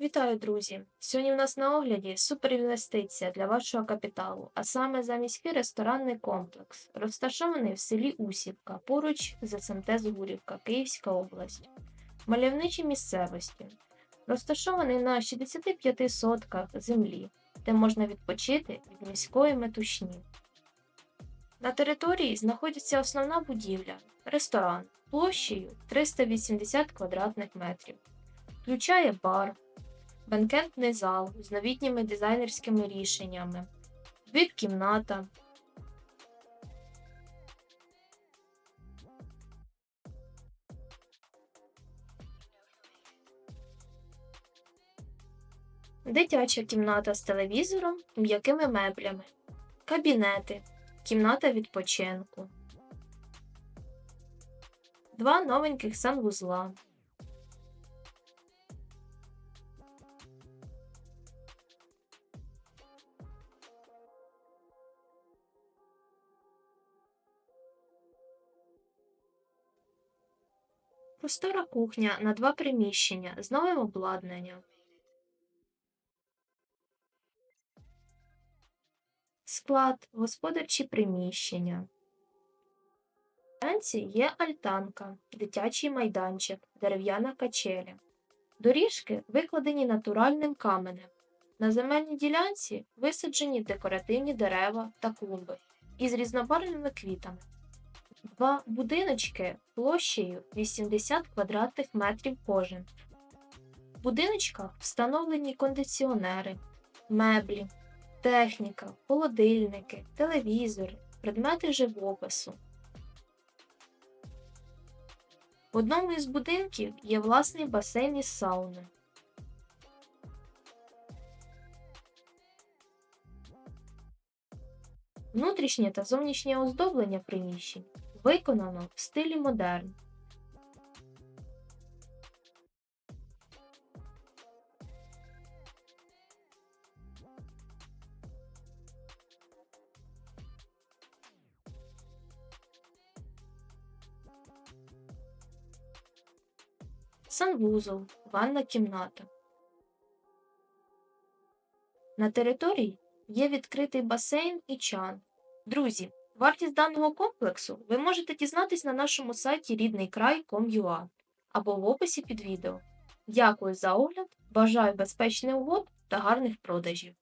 Вітаю, друзі! Сьогодні у нас на огляді суперінвестиція для вашого капіталу, а саме заміський ресторанний комплекс, розташований в селі Усівка, поруч з СМТ Згурівка, Київська область, в місцевості, розташований на 65 сотках землі, де можна відпочити від міської метушні. На території знаходиться основна будівля ресторан площею 380 квадратних метрів. Включає бар, банкетний зал з новітніми дизайнерськими рішеннями, віп-кімната, дитяча кімната з телевізором м'якими меблями, кабінети, кімната відпочинку, два новеньких санвузла. Простора кухня на два приміщення з новим обладнанням. Склад, господарчі приміщення. Станції є альтанка, дитячий майданчик, дерев'яна качеля. Доріжки викладені натуральним каменем. На земельній ділянці висаджені декоративні дерева та клумби із різнобарвними квітами. Два будиночки площею 80 квадратних метрів кожен. В будиночках встановлені кондиціонери, меблі, техніка, холодильники, телевізори, предмети живопису. В одному із будинків є власний басейн із сауни. Внутрішнє та зовнішнє оздоблення приміщень виконано в стилі модерн. Санвузол, ванна кімната. На території є відкритий басейн і чан. Друзі, вартість даного комплексу ви можете дізнатись на нашому сайті ріднийкрай.com.ua або в описі під відео. Дякую за огляд, бажаю безпечних угод та гарних продажів!